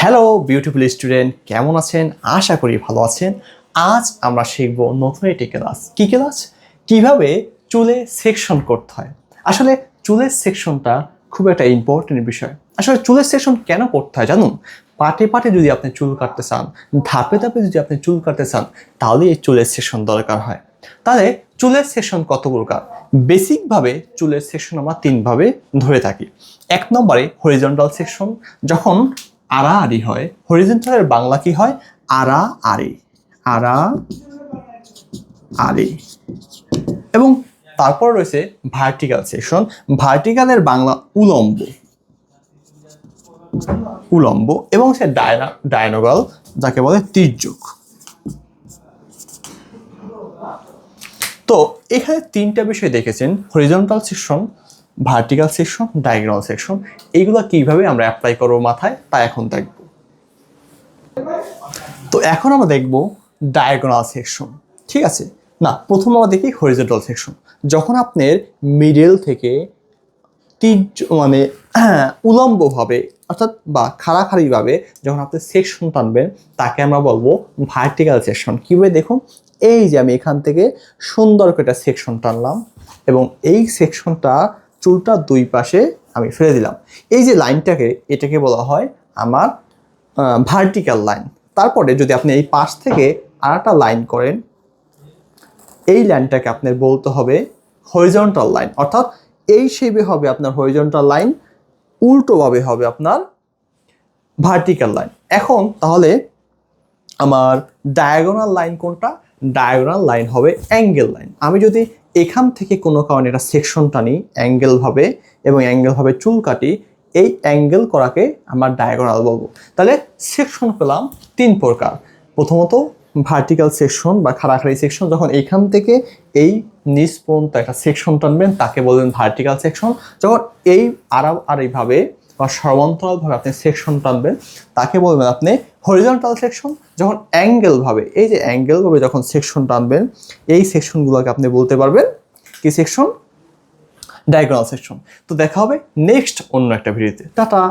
Hello beautiful student কেমন আছেন? আশা করি ভালো আছেন। আজ আমরা শিখব নতুন একটি ক্লাস কি ক্লাস কীভাবে চুলে সেকশন করতে হয়। আসলে চুলের সেকশনটা খুব একটা ইম্পর্টেন্ট বিষয়। আসলে চুলের সেকশন কেন করতে হয় জানুন? পাটে পাটে যদি আপনি চুল কাটতে চান, ধাপে ধাপে যদি আপনি চুল কাটতে চান, তাহলে এই চুলের সেকশন দরকার হয়। তাহলে চুলের সেকশন কত প্রকার? বেসিকভাবে চুলের সেকশন আমরা তিনভাবে ধরে থাকি। এক নম্বরে হরিজন্টাল সেকশন যখন আড়া আড়ি হয় হরিজন্টালের বাংলা কি হয়? আড়া আড়ি আড়া আড়ি এবং তারপর রয়েছে ভার্টিক্যাল সেকশন ভার্টিক্যালের বাংলা উলম্ব। উলম্ব এবং সে ডায়না ডায়নোগাল যাকে বলে তির্যক তো এখানে তিনটা বিষয় দেখেছেন horizontal section vertical section diagonal section এইগুলো কীভাবে আমরা অ্যাপ্লাই করব মাথায় তা এখন দেখব। তো এখন আমরা দেখব ডায়াগোনাল সেকশন ঠিক আছে? না, প্রথম আমরা দেখি হরিজন্টাল সেকশন যখন আপনার মিডল থেকে তীর্য মানে উলম্বভাবে, অর্থাৎ বা খাড়াখাড়িভাবে যখন আপনি সেকশন টানবেন, তাকে আমরা বলব ভার্টিক্যাল সেকশন কীভাবে দেখুন, এই যে আমি এখান থেকে সুন্দর করে একটা সেকশন টানলাম, এবং এই সেকশনটা চুলটা দুই পাশে আমি ফেলে দিলাম। এই যে লাইনটাকে, এটাকে বলা হয় আমার ভার্টিক্যাল লাইন তারপরে যদি আপনি এই পাশ থেকে আরেকটা লাইন করেন, এই লাইনটাকে আপনার বলতে হবে হরিজন্টাল লাইন অর্থাৎ এই শেপে হবে আপনার হরিজন্টাল লাইন উল্টোভাবে হবে আপনার ভার্টিক্যাল লাইন এখন তাহলে আমার ডায়াগোনাল লাইন কোনটা? ডায়াগোনাল লাইন হবে অ্যাঙ্গেল লাইন আমি যদি এখান থেকে কোনো কারণে একটা সেকশন টানি অ্যাঙ্গেলভাবে এবং অ্যাঙ্গেলভাবে চুল কাটি, এই অ্যাঙ্গেল করাকে আমরা ডায়াগোনাল বলব। তাহলে সেকশন পেলাম তিন প্রকার। প্রথমত ভার্টিক্যাল সেকশন বা খাড়াখাড়ি সেকশন যখন এখান থেকে এই নিচ পর্যন্ত একটা সেকশন টানবেন, তাকে বলবেন ভার্টিক্যাল সেকশন যখন এই আড়া আড়িভাবে বা সমান্তরালভাবে আপনি সেকশন টানবেন, তাকে বলবেন আপনি হরিজন্টাল সেকশন যখন অ্যাঙ্গেলভাবে এই যে অ্যাঙ্গেলভাবে যখন সেকশন টানবেন, এই সেকশনগুলোকে আপনি বলতে পারবেন কি সেকশন ডায়াগোনাল সেকশন তো দেখা হবে নেক্সট অন্য একটা ভিডিওতে টাটা!